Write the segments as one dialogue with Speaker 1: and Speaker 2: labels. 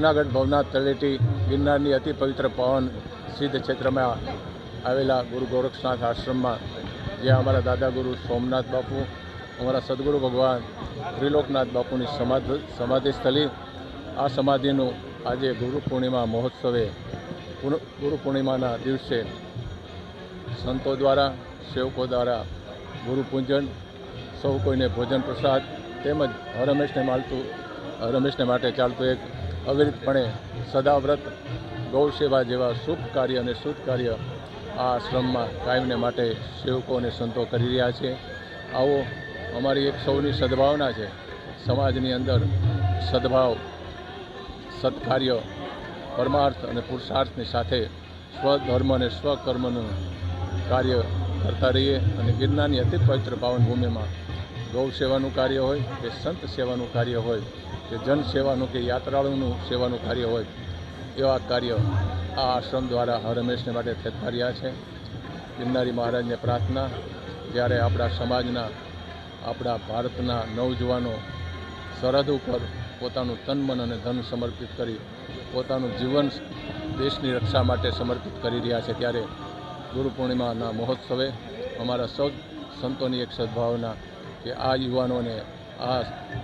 Speaker 1: જૂનાગઢ ભવનાથ તળેટી ગિરનારની અતિ પવિત્ર પવન સિદ્ધ ક્ષેત્રમાં આવેલા ગુરુ ગોરક્ષનાથ આશ્રમમાં, જ્યાં અમારા દાદા ગુરુ સોમનાથ બાપુ, અમારા સદગુરુ ભગવાન ત્રિલોકનાથ બાપુની સમાધિ સમાધિ સ્થળી આ સમાધિનું આજે ગુરુ પૂર્ણિમા મહોત્સવે ગુરુ- પૂર્ણિમાના દિવસે સંતો દ્વારા, સેવકો દ્વારા ગુરુ પૂજન, સૌ કોઈને ભોજન પ્રસાદ તેમજ હરમેશને માલતું રમેશને માટે ચાલતું એક અવિરતપણે સદાવ્રત ગૌ સેવા જેવા શુભ કાર્ય અને શુદ્ધ કાર્ય આ આશ્રમમાં કાયમને માટે સેવકો અને સંતો કરી રહ્યા છે. આવો, અમારી એક સૌની સદભાવના છે. સમાજની અંદર સદભાવ, સત્કાર્ય, પરમાર્થ અને પુરુષાર્થની સાથે સ્વધર્મ અને સ્વકર્મનું કાર્ય કરતા રહીએ અને ગિરનારની અતિ પવિત્ર પાવન ભૂમિમાં ગૌ સેવાનું કાર્ય હોય કે સંત સેવાનું કાર્ય હોય કે જન સેવાનું કે યાત્રાળુનું સેવાનું કાર્ય હોય, એવા કાર્ય આ આશ્રમ દ્વારા હરમેશને માટે થતા રહ્યા છે. ગિરનારી મહારાજને પ્રાર્થના, જ્યારે આપણા સમાજના, આપણા ભારતના નવજુવાનો સરહદ ઉપર પોતાનું તન, મન અને ધન સમર્પિત કરી પોતાનું જીવન દેશની રક્ષા માટે સમર્પિત કરી રહ્યા છે. ત્યારે ગુરુ પૂર્ણિમાના મહોત્સવે અમારા સૌ સંતોની એક સદભાવના કે આ યુવાનોને આ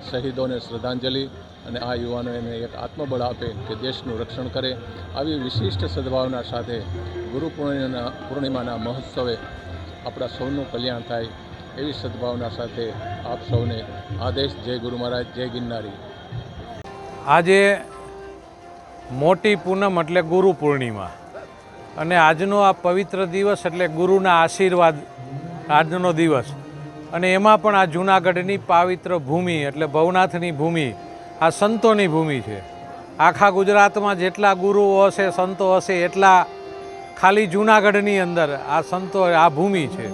Speaker 1: શહીદોને શ્રદ્ધાંજલિ અને આ યુવાનોને એક આત્મબળ આપે કે દેશનું રક્ષણ કરે, આવી વિશિષ્ટ સદભાવના સાથે ગુરુ પૂર્ણિમાના પૂર્ણિમાના મહોત્સવે આપણા સૌનું કલ્યાણ થાય એવી સદભાવના સાથે આપ સૌને આદેશ, જય ગુરુ મહારાજ, જય ગિરનારી.
Speaker 2: આજે મોટી પૂનમ એટલે ગુરુ પૂર્ણિમા. અને આજનો આ પવિત્ર દિવસ એટલે ગુરુના આશીર્વાદ આજનો દિવસ. અને એમાં પણ આ જૂનાગઢની પાવિત્ર ભૂમિ એટલે ભવનાથની ભૂમિ, આ સંતોની ભૂમિ છે. આખા ગુજરાતમાં જેટલા ગુરુઓ હશે, સંતો હશે, એટલા ખાલી જૂનાગઢની અંદર આ સંતો, આ ભૂમિ છે.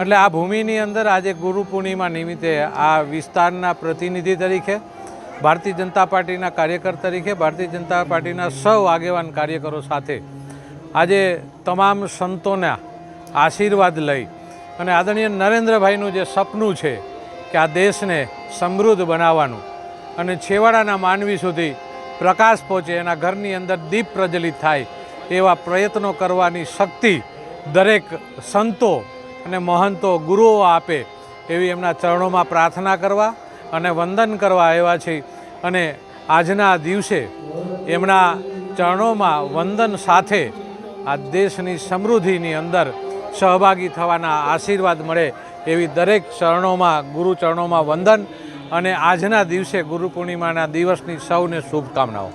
Speaker 2: એટલે આ ભૂમિની અંદર આજે ગુરુ પૂર્ણિમા નિમિત્તે આ વિસ્તારના પ્રતિનિધિ તરીકે, ભારતીય જનતા પાર્ટીના કાર્યકર તરીકે, ભારતીય જનતા પાર્ટીના સૌ આગેવાન કાર્યકરો સાથે આજે તમામ સંતોના આશીર્વાદ લઈ અને આદરણીય નરેન્દ્રભાઈનું જે સપનું છે કે આ દેશને સમૃદ્ધ બનાવવાનું અને છેવાડાના માનવી સુધી પ્રકાશ પહોંચે, એના ઘરની અંદર દીપ પ્રજ્વલિત થાય એવા પ્રયત્નો કરવાની શક્તિ દરેક સંતો અને મહંતો ગુરુઓ આપે એવી એમના ચરણોમાં પ્રાર્થના કરવા અને વંદન કરવા આવ્યા છે. અને આજના દિવસે એમના ચરણોમાં વંદન સાથે આ દેશની સમૃદ્ધિની અંદર સહભાગી થવાના આશીર્વાદ મળે એવી દરેક ચરણોમાં, ગુરુ ચરણોમાં વંદન અને આજના દિવસે ગુરુ પૂર્ણિમાના દિવસની સૌને શુભકામનાઓ.